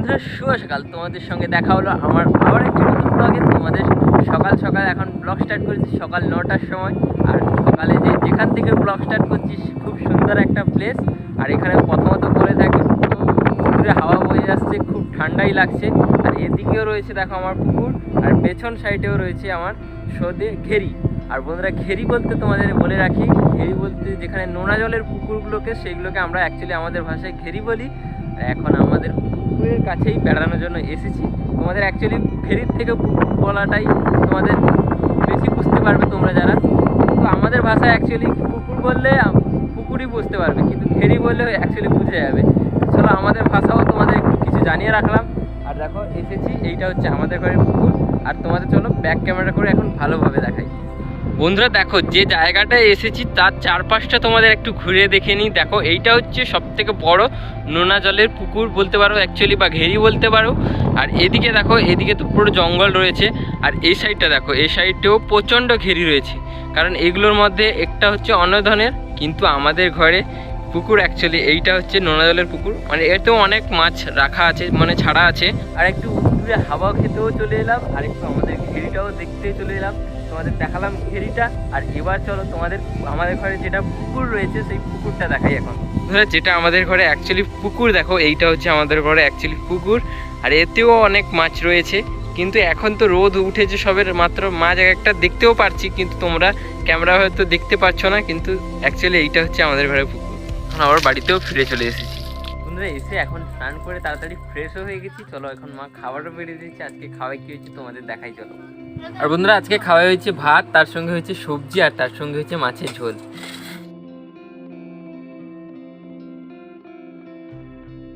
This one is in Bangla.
বন্ধুরা শুভ সকাল। তোমাদের সঙ্গে দেখা হলো আমার আবার একটি নতুন ব্লগে তোমাদের সকাল সকাল এখন ব্লগ স্টার্ট করেছি সকাল নটার সময়। আর সকালে যে যেখান থেকে ব্লগ স্টার্ট করছি, খুব সুন্দর একটা প্লেস আর এখানে প্রথমত করে থাকি পুকুরে হাওয়া বয়ে যাচ্ছে, খুব ঠান্ডাই লাগছে। আর এদিকেও রয়েছে, দেখো আমার পুকুর। আর পেছন সাইডেও রয়েছে আমার সদে ঘেরি। আর বন্ধুরা, ঘেরি বলতে তোমাদের বলে রাখি, ঘেরি বলতে যেখানে নোনা জলের পুকুরগুলোকে সেইগুলোকে আমরা অ্যাকচুয়ালি আমাদের ভাষায় ঘেরি বলি। এখন আমাদের পুকুরের কাছেই বেড়ানোর জন্য এসেছি। তোমাদের অ্যাকচুয়ালি ঘেরির থেকে পুকুর বলাটাই তোমাদের বেশি বুঝতে পারবে তোমরা যারা। তো আমাদের ভাষায় অ্যাকচুয়ালি পুকুর বললে পুকুরই বুঝতে পারবে, কিন্তু ঘেরি বললে অ্যাকচুয়ালি বুঝে যাবে। চলো আমাদের ভাষাও তোমাদের একটু কিছু জানিয়ে রাখলাম। আর দেখো, এসেছি, এইটা হচ্ছে আমাদের ঘরের পুকুর। আর তোমাদের চলো ব্যাক ক্যামেরা করে এখন ভালোভাবে দেখাই। বন্ধুরা দেখো, যে জায়গাটায় এসেছি তার চারপাশটা তোমাদের একটু ঘুরে দেখে নিই। দেখো, এইটা হচ্ছে সব থেকে বড় নোনা জলের পুকুর বলতে পারো অ্যাকচুয়ালি বা ঘেরি বলতে পারো। আর এদিকে দেখো, এদিকে তো পুরো জঙ্গল রয়েছে। আর এই সাইডটা দেখো, এই সাইডটাও প্রচণ্ড ঘেরি রয়েছে। কারণ এগুলোর মধ্যে একটা হচ্ছে অন্য ধরনের কিন্তু আমাদের ঘরে পুকুর অ্যাকচুয়ালি এইটা হচ্ছে নোনা জলের পুকুর। মানে এতেও অনেক মাছ রাখা আছে মানে ছাড়া আছে। আর একটু হাওয়া খেতেও চলে এলাম, আর একটু আমাদের ঘেরিটাও দেখতে চলে এলাম। তোমাদের দেখালাম ঘেরিটা আর এবার চলো তোমাদের আমাদের ঘরে যেটা পুকুর রয়েছে সেই পুকুরটা দেখাই এখন। যেটা আমাদের ঘরে অ্যাকচুয়ালি পুকুর দেখো এইটা হচ্ছে আমাদের ঘরে অ্যাকচুয়ালি পুকুর আর এতেও অনেক মাছ রয়েছে কিন্তু এখন তো রোদ উঠেছে সবের মাত্র মাছ এক একটা দেখতেও পারছি কিন্তু তোমরা ক্যামেরা হয়তো দেখতে পাচ্ছ না কিন্তু অ্যাকচুয়ালি এইটা হচ্ছে আমাদের ঘরে পুকুর। এখন আবার বাড়িতেও ফিরে চলে এসেছি। বন্ধুরা এসে এখন স্নান করে তাড়াতাড়ি ফ্রেশও হয়ে গেছি চলো এখন মা খাবারও বেরিয়ে দিয়েছি আজকে খাওয়াই কি হয়েছে তোমাদের দেখাই চলো। আর বন্ধুরা, আজকে খাওয়া হয়েছে ভাত, তার সঙ্গে হয়েছে সবজি আর তার সঙ্গে হয়েছে মাছের ঝোল।